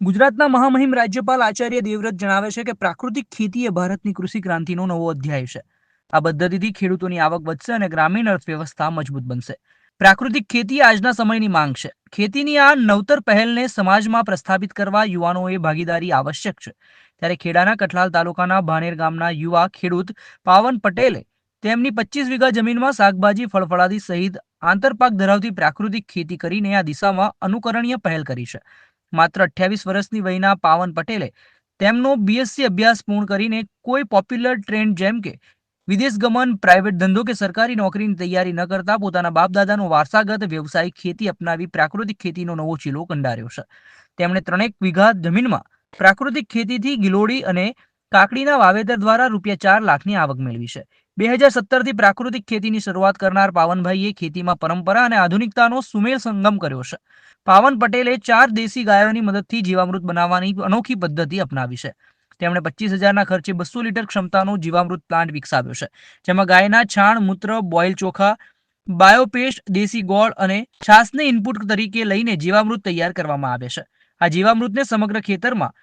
ગુજરાતના મહામહિમ રાજ્યપાલ આચાર્ય દેવવ્રત જણાવે છે કે પ્રાકૃતિક ખેતી એ ભારતની કૃષિ ક્રાંતિનો નવો અધ્યાય છે. આ પદ્ધતિથી ખેડૂતોની આવક વધશે અને ગ્રામીણ અર્થવ્યવસ્થા મજબૂત બનશે. પ્રાકૃતિક ખેતી આજના સમયની માંગ છે. ખેતીની આ નવતર પહેલને સમાજમાં પ્રસ્થાપિત કરવા યુવાનોએ ભાગીદારી આવશ્યક છે. ત્યારે ખેડાના કઠલાલ તાલુકાના ભાનેર ગામના યુવા ખેડૂત પાવન પટેલે તેમની પચીસ વીઘા જમીનમાં શાકભાજી ફળફળાદી સહિત આંતરપાક ધરાવતી પ્રાકૃતિક ખેતી કરીને આ દિશામાં અનુકરણીય પહેલ કરી છે. માત્ર અઠ્યાવીસ વર્ષની વયના પાવન પટેલે તેમનો બીએસસી અભ્યાસ પૂર્ણ કરીને કોઈ પોપ્યુલર ટ્રેન્ડ જેમ કે વિદેશ ગમન પ્રાઇવેટ ધંધો કે સરકારી નોકરીની તૈયારી ન કરતા પોતાના બાપદાદાનો વારસાગત વ્યવસાયિક ખેતી અપનાવી પ્રાકૃતિક ખેતીનો નવો ચીલો કંડાર્યો છે. તેમણે ત્રણેક વીઘા જમીનમાં પ્રાકૃતિક ખેતીથી ગિલોડી અને કાકડીના વાવેતર દ્વારા રૂપિયા ચાર લાખની આવક મેળવી છે. બે હજાર સત્તરથી પ્રાકૃતિક ખેતીની શરૂઆત કરનાર પાવનભાઈએ ખેતીમાં પરંપરા અને આધુનિકતાનો સુમેળ સંગમ કર્યો છે. પાવન પટેલે ચાર દેશી ગાયોની મદદથી જીવામૃત બનાવવાની અનોખી પદ્ધતિ અપનાવી છે. તેમણે પચીસ હજારના ખર્ચે બસો લીટર ક્ષમતાનો જીવામૃત પ્લાન્ટ વિકસાવ્યો છે, જેમાં ગાયના છાણ, મૂત્ર, બોઇલ ચોખા, બાયોપેસ્ટ, દેશી ગોળ અને છાસને ઇનપુટ તરીકે લઈને જીવામૃત તૈયાર કરવામાં આવે છે. આ જીવામૃતને સમગ્ર ખેતરમાં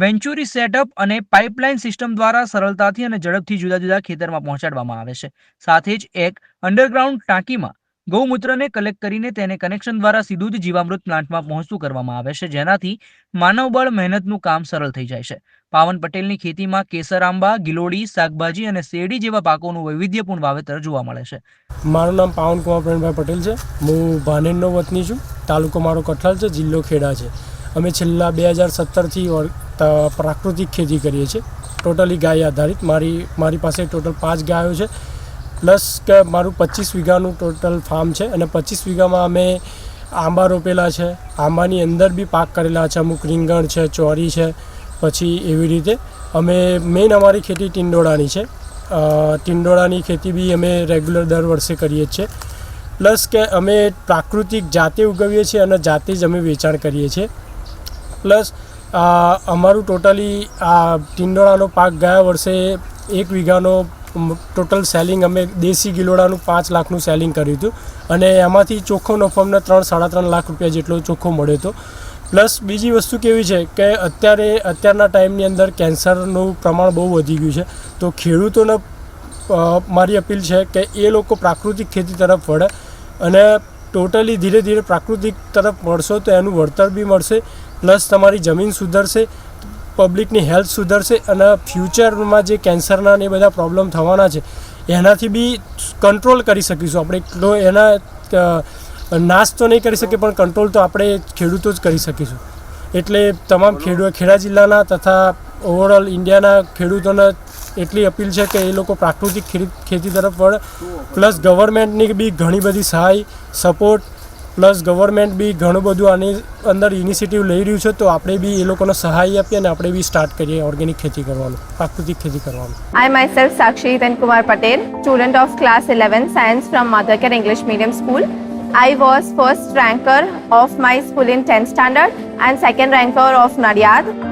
વેન્ચુરી સેટઅપ અને પાઇપલાઇન સિસ્ટમ દ્વારા સરળતાથી અને ઝડપથી જુદા જુદા ખેતરમાં પહોંચાડવામાં આવે છે. સાથે જ એક અંડરગ્રાઉન્ડ ટાંકીમાં ગૌમૂત્રને કલેક્ટ કરીને તેને કનેક્શન દ્વારા સીધું જ જીવામૃત પ્લાન્ટમાં પહોંચતું કરવામાં આવે છે, જેનાથી માનવબળ મહેનતનું કામ સરળ થઈ જાય છે. પાવન પટેલની ખેતીમાં કેસર આંબા ગિલોડી, શાકભાજી અને શેરડી જેવા પાકોનું વૈવિધ્યપૂર્ણ વાવેતર જોવા મળે છે. મારું નામ પાવન કુમાર પ્રેમભાઈ પટેલ છે. હું ભાનેરનો વતની છું. તાલુકો મારો કઠલાલ છે. જિલ્લો ખેડા છે. અમે છેલ્લા બે હજાર સત્તરથી પ્રાકૃતિક ખેતી કરીએ છીએ. ટોટલી ગાય આધારિત. મારી મારી પાસે ટોટલ પાંચ ગાયો છે. પ્લસ કે મારું પચીસ વીઘાનું ટોટલ ફાર્મ છે અને પચીસ વીઘામાં અમે આંબા રોપેલા છે. આંબાની અંદર બી પાક કરેલા છે. અમુક રીંગણ છે, ચોરી છે. પછી એવી રીતે અમે મેઇન અમારી ખેતી ટિંડોળાની છે. ટિંડોળાની ખેતી બી અમે રેગ્યુલર દર વર્ષે કરીએ છીએ. પ્લસ કે અમે પ્રાકૃતિક જાતે ઉગવીએ છીએ અને જાતે જ અમે વેચાણ કરીએ છીએ. પ્લસ અમારું ટોટલી, આ, ટિંડોળાનો પાક ગયા વર્ષે એક વીઘાનો ટોટલ સેલિંગ અમે દેશી ગિલોડાનું પાંચ લાખનું સેલિંગ કર્યું હતું. અને એમાંથી ચોખ્ખો નફો અમને ત્રણ, સાડા ત્રણ લાખ રૂપિયા જેટલો ચોખ્ખો મળ્યો હતો. પ્લસ, બીજી વસ્તુ કેવી છે કે અત્યારે, અત્યારના ટાઈમની અંદર કેન્સરનું પ્રમાણ બહુ વધી ગયું છે. તો ખેડૂતોને મારી અપીલ છે કે એ લોકો પ્રાકૃતિક ખેતી તરફ વળે. અને ટોટલી ધીરે ધીરે પ્રાકૃતિક તરફ વળશો તો એનું વળતર બી મળશે, પ્લસ તમારી જમીન સુધરશે, પબ્લિકની હેલ્થ સુધરશે અને ફ્યુચરમાં જે કેન્સરના ને બધા પ્રોબ્લેમ થવાના છે, એનાથી બી કંટ્રોલ કરી શકીશું આપણે. તો એના નાશ તો નહીં કરી શકીએ, પણ કંટ્રોલ તો આપણે ખેડૂતો જ કરી શકીશું. એટલે તમામ ખેડૂત ખેડા જિલ્લાના તથા ઓવરઓલ ઇન્ડિયાના ખેડૂતોને એટલી અપીલ છે કે એ લોકો પ્રાકૃતિક ખેતી તરફ વળે પ્લસ ગવર્મેન્ટની બી ઘણી બધી સહાય સપોર્ટ પ્લસ ગવર્મેન્ટ બી ઘણું બધું આની અંદર ઇનિશિયેટિવ લઈ રહ્યું છે તો આપણે બી એ લોકોને સહાય આપીએ અને આપણે બી સ્ટાર્ટ કરીએ ઓર્ગેનિક ખેતી કરવાનું પ્રાકૃતિક ખેતી કરવાનું I myself Sakshi Then Kumar Patel, student of class 11 science from Mothercare English Medium School. I was first ranker of my school in 10th standard and second ranker of Nadiad.